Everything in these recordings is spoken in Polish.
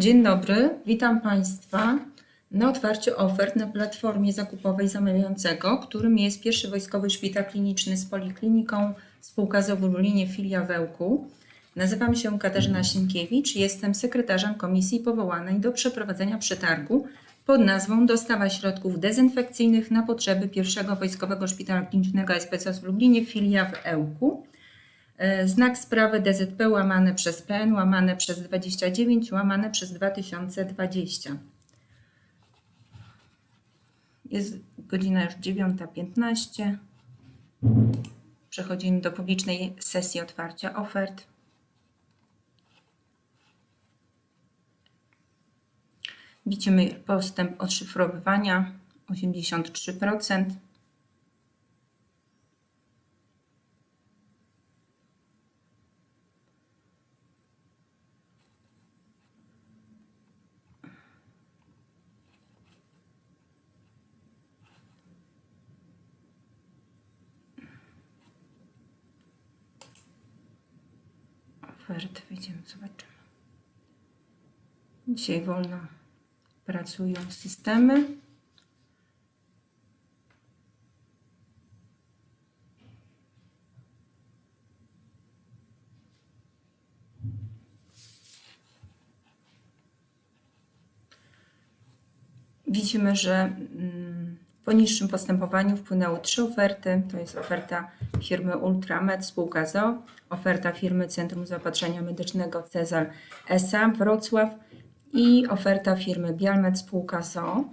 Dzień dobry, witam Państwa na otwarciu ofert na platformie zakupowej zamawiającego, którym jest pierwszy wojskowy szpital kliniczny z polikliniką spółka z Lublinie filia Wełku. Nazywam się Katarzyna Sienkiewicz, jestem sekretarzem komisji powołanej do przeprowadzenia przetargu pod nazwą Dostawa środków dezynfekcyjnych na potrzeby pierwszego wojskowego szpitala klinicznego SPC w Lublinie filia w Ełku. E, Znak sprawy DZP łamane przez PN, łamane przez 29, łamane przez 2020. Jest godzina już 9.15. Przechodzimy do publicznej sesji otwarcia ofert. Widzimy postęp odszyfrowywania 83%. Ofert, wyjdziemy, zobaczymy. Dzisiaj wolno pracują systemy. Widzimy, że w poniższym postępowaniu wpłynęły trzy oferty. To jest oferta firmy Ultramed spółka ZO, oferta firmy Centrum Zaopatrzenia Medycznego Cezar SA Wrocław i oferta firmy Bialmed spółka ZO.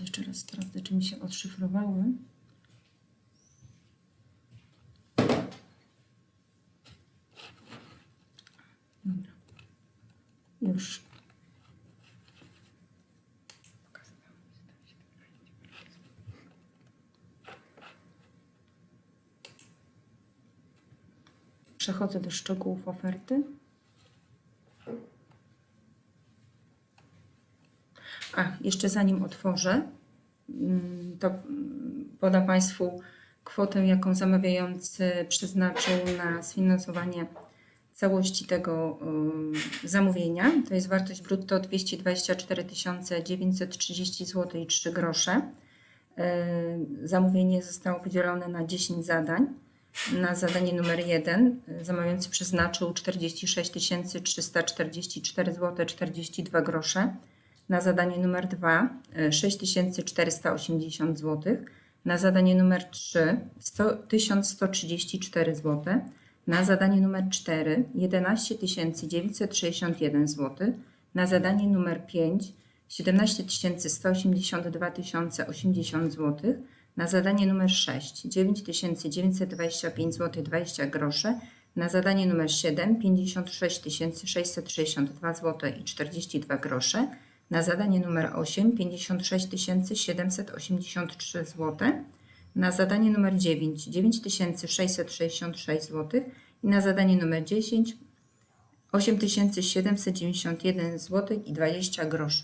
Jeszcze raz sprawdzę, czy mi się odszyfrowały. Już. Przechodzę do szczegółów oferty. A, jeszcze zanim otworzę, mm, to mm, podam Państwu kwotę, jaką zamawiający przeznaczył na sfinansowanie całości tego zamówienia. To jest wartość brutto 224 930 zł i 3 grosze. Zamówienie zostało podzielone na 10 zadań. Na zadanie numer 1 zamawiający przeznaczył 46 344 zł 42 grosze. Na zadanie numer 2 6480 zł. Na zadanie numer 3 100, 1134 zł. Na zadanie numer 4 11 961 zł. Na zadanie numer 5 17 182 080 zł. Na zadanie numer 6 9925 zł 20 groszy. Na zadanie numer 7 56 662 zł i 42 grosze. Na zadanie numer 8 56 783 zł. Na zadanie numer 9 9666 zł i na zadanie numer 10 8791 zł i 20 groszy.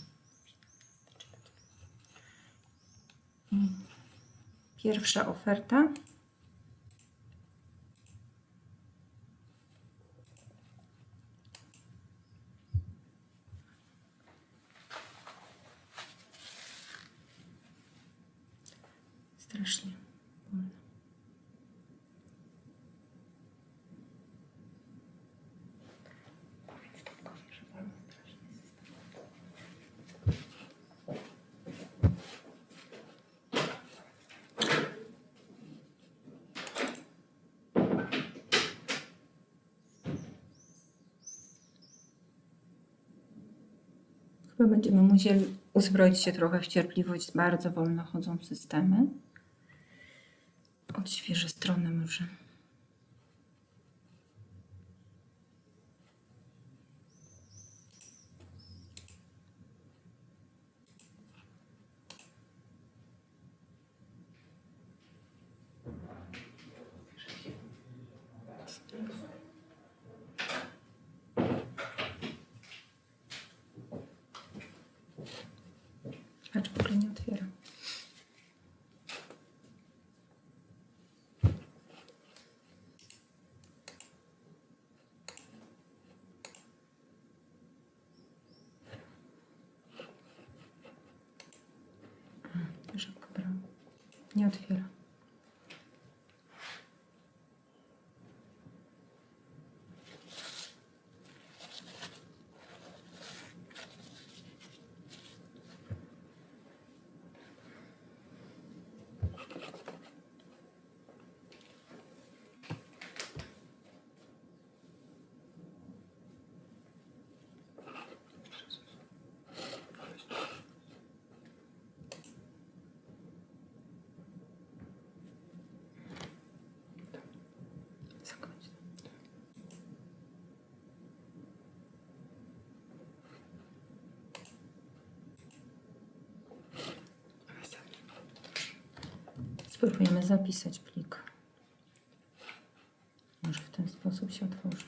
Pierwsza oferta. Strasznie. Chyba będziemy musieli uzbroić się trochę w cierpliwość. Bardzo wolno chodzą systemy. Odświeżę stronę może. не от. Spróbujemy zapisać plik. Może w ten sposób się otworzy.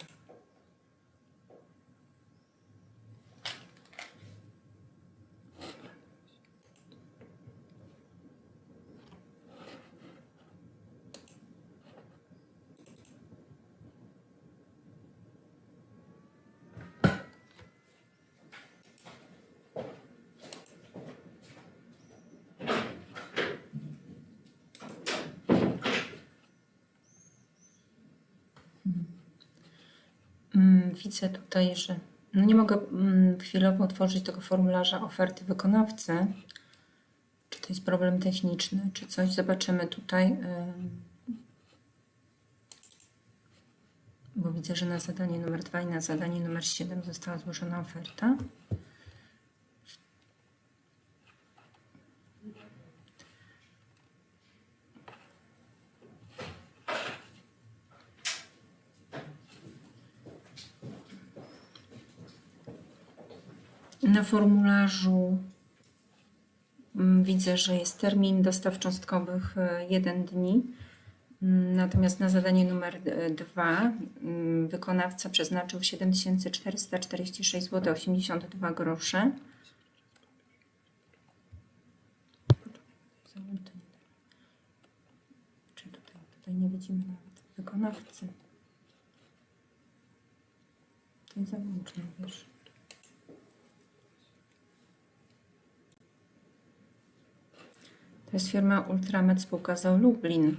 Widzę tutaj, że no nie mogę mm, chwilowo otworzyć tego formularza oferty wykonawcy. Czy to jest problem techniczny, czy coś? Zobaczymy tutaj. Bo widzę, że na zadanie numer 2 i na zadanie numer 7 została złożona oferta. Na formularzu mm, widzę, że jest termin dostaw cząstkowych 1 dni. Mm, Natomiast na zadanie numer 2 wykonawca przeznaczył 7446 zł 82 grosze. Czy tutaj, tutaj nie widzimy nawet wykonawcy. To jest załącznik, wiesz. To jest firma Ultramed spółka z Lublin.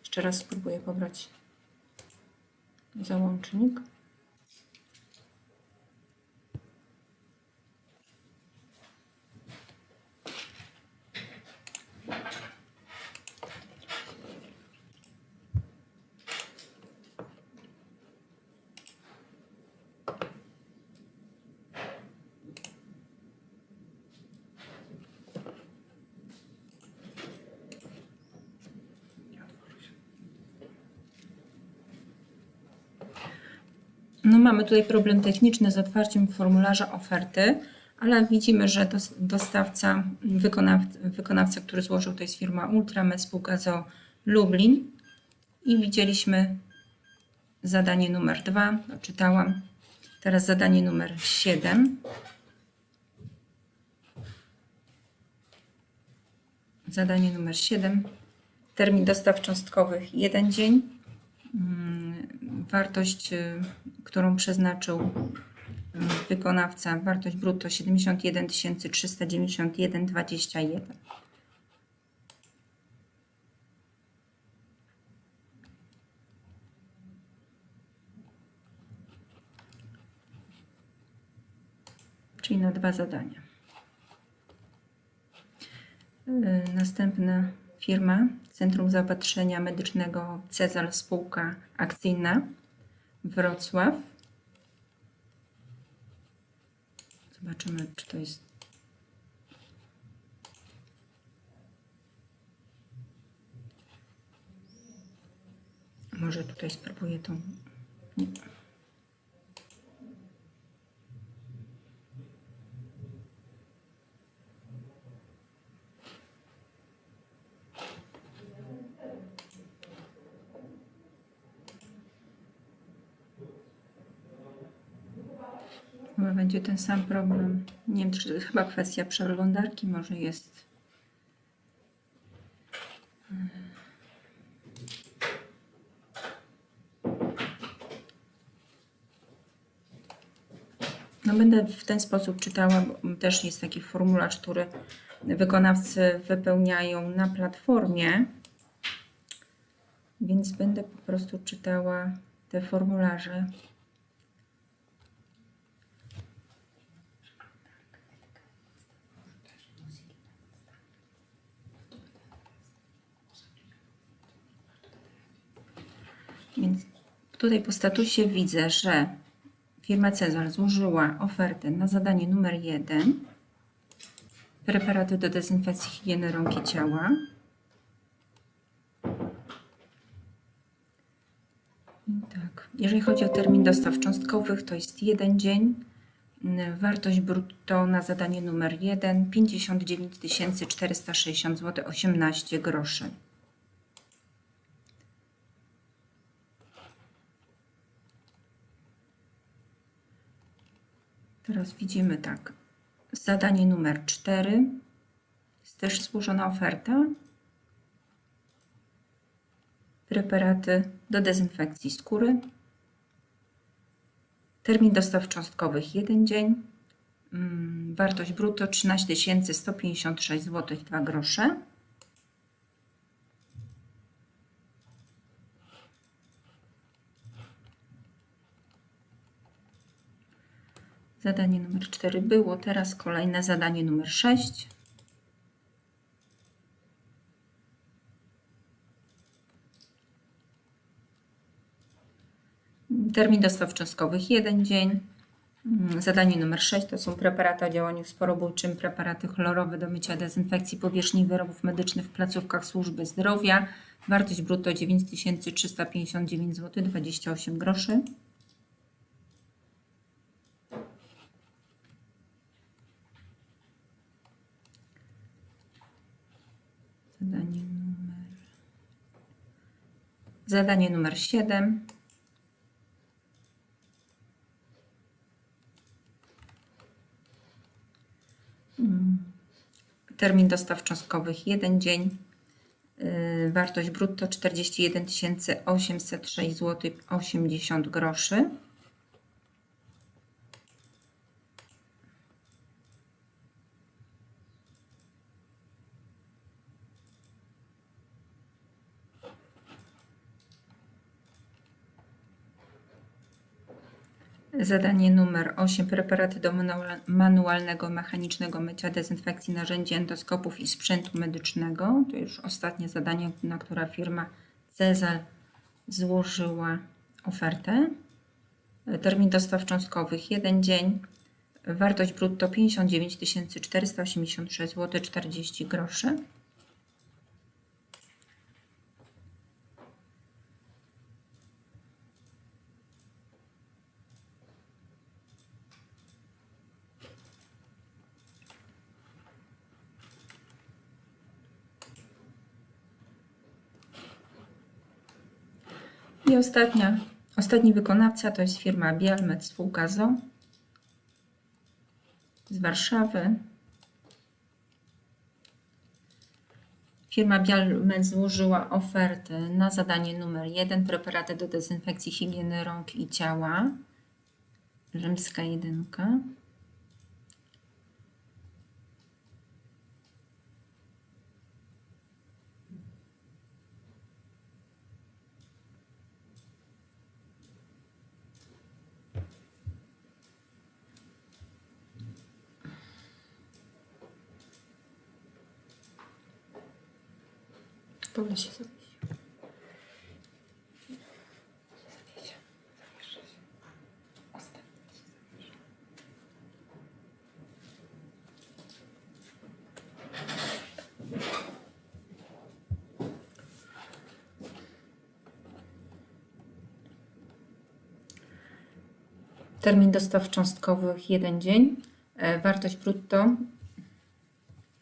Jeszcze raz spróbuję pobrać załącznik. No mamy tutaj problem techniczny z otwarciem formularza oferty, ale widzimy, że dos- dostawca, wykonawca, wykonawca, który złożył, to jest firma Ultramed, spółka ZO Lublin. I widzieliśmy zadanie numer 2, czytałam. Teraz zadanie numer 7. Zadanie numer 7. Termin dostaw cząstkowych 1 dzień wartość, y, którą przeznaczył y, wykonawca, wartość brutto 71 391,21. Czyli na dwa zadania. Y, Następna firma, Centrum Zaopatrzenia Medycznego Cezar Spółka Akcyjna, Wrocław. Zobaczymy, czy to jest. Może tutaj spróbuję tą. Nie. Chyba ten sam problem. Nie wiem, czy to jest chyba kwestia przeglądarki, może jest. No będę w ten sposób czytała, bo też jest taki formularz, który wykonawcy wypełniają na platformie, więc będę po prostu czytała te formularze. Więc tutaj po statusie widzę, że firma Cezar złożyła ofertę na zadanie numer 1 preparaty do dezynfekcji higieny rąk i ciała. I tak, jeżeli chodzi o termin dostaw cząstkowych, to jest jeden dzień. Wartość brutto na zadanie numer 1 59 460 zł 18 groszy. Teraz widzimy tak. Zadanie numer 4. Jest też złożona oferta. Preparaty do dezynfekcji skóry. Termin dostaw cząstkowych 1 dzień. Mm, Wartość brutto 13 156 zł 2 grosze. Zadanie numer 4 było, teraz kolejne zadanie numer 6. Termin dostaw cząstkowych 1 dzień. Mm, Zadanie numer 6 to są preparaty o działaniu sporobójczym, preparaty chlorowe do mycia dezynfekcji powierzchni wyrobów medycznych w placówkach służby zdrowia. Wartość brutto 9359 zł 28 groszy. Zadanie numer. Zadanie numer 7. Mm. Termin dostaw cząstkowych 1 dzień. Yy, Wartość brutto 41 806 zł 80 groszy. Zadanie numer 8. Preparaty do manua- manualnego, mechanicznego mycia, dezynfekcji narzędzi endoskopów i sprzętu medycznego. To już ostatnie zadanie, na które firma Cezal złożyła ofertę. Termin dostaw cząstkowych 1 dzień. Wartość brutto 59 486 zł 40 groszy. I ostatnia, ostatni wykonawca to jest firma Bialmet spółka ZO z Warszawy. Firma Bialmet złożyła ofertę na zadanie numer 1 preparaty do dezynfekcji higieny rąk i ciała. Rzymska jedynka. Pole się. Termin dostaw cząstkowych 1 dzień. E, Wartość brutto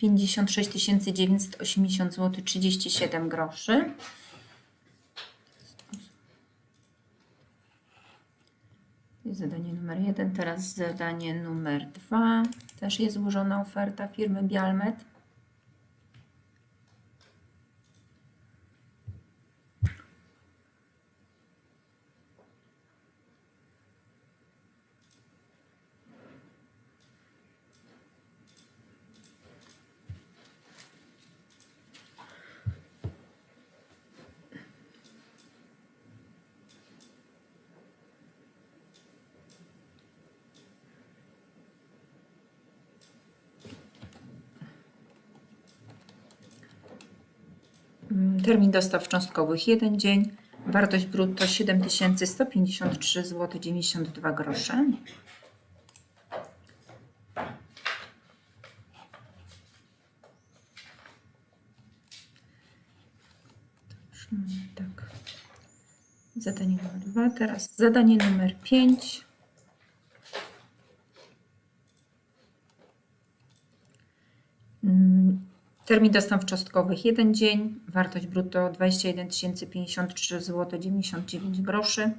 56 980 zł 37 groszy. Zadanie numer 1. Teraz zadanie numer 2. Też jest złożona oferta firmy Bialmet. Termin dostaw cząstkowych 1 dzień. Wartość brutto 7153 zł 92 grosze. Dobrze, mamy tak. Zadanie numer 2. Teraz zadanie numer 5. Termin dostaw cząstkowych 1 dzień. Wartość brutto 21 053 zł 99 groszy.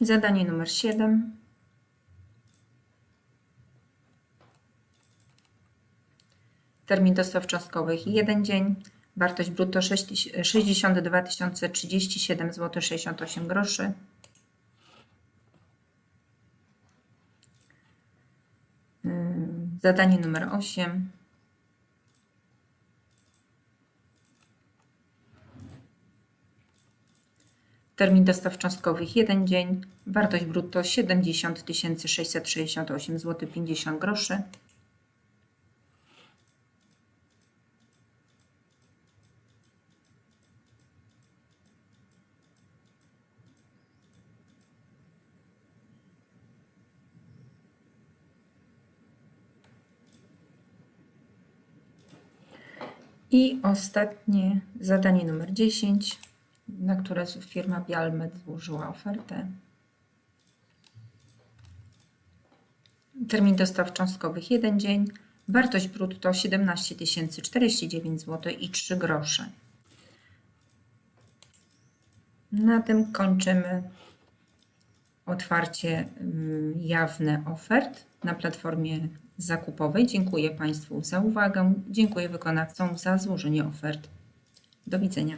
Zadanie numer 7. Termin dostaw cząstkowych 1 dzień. Wartość brutto 6 tyś- 62 037 zł 68 groszy. Zadanie numer 8. Termin dostaw cząstkowych 1 dzień. Wartość brutto 70 668 zł 50 groszy. I ostatnie zadanie numer 10, na które firma Bialmet złożyła ofertę. Termin dostaw cząstkowych 1 dzień. Wartość brutto 17 049 zł i 3 grosze. Na tym kończymy otwarcie ym, jawne ofert na platformie zakupowej. Dziękuję Państwu za uwagę. Dziękuję wykonawcom za złożenie ofert. Do widzenia.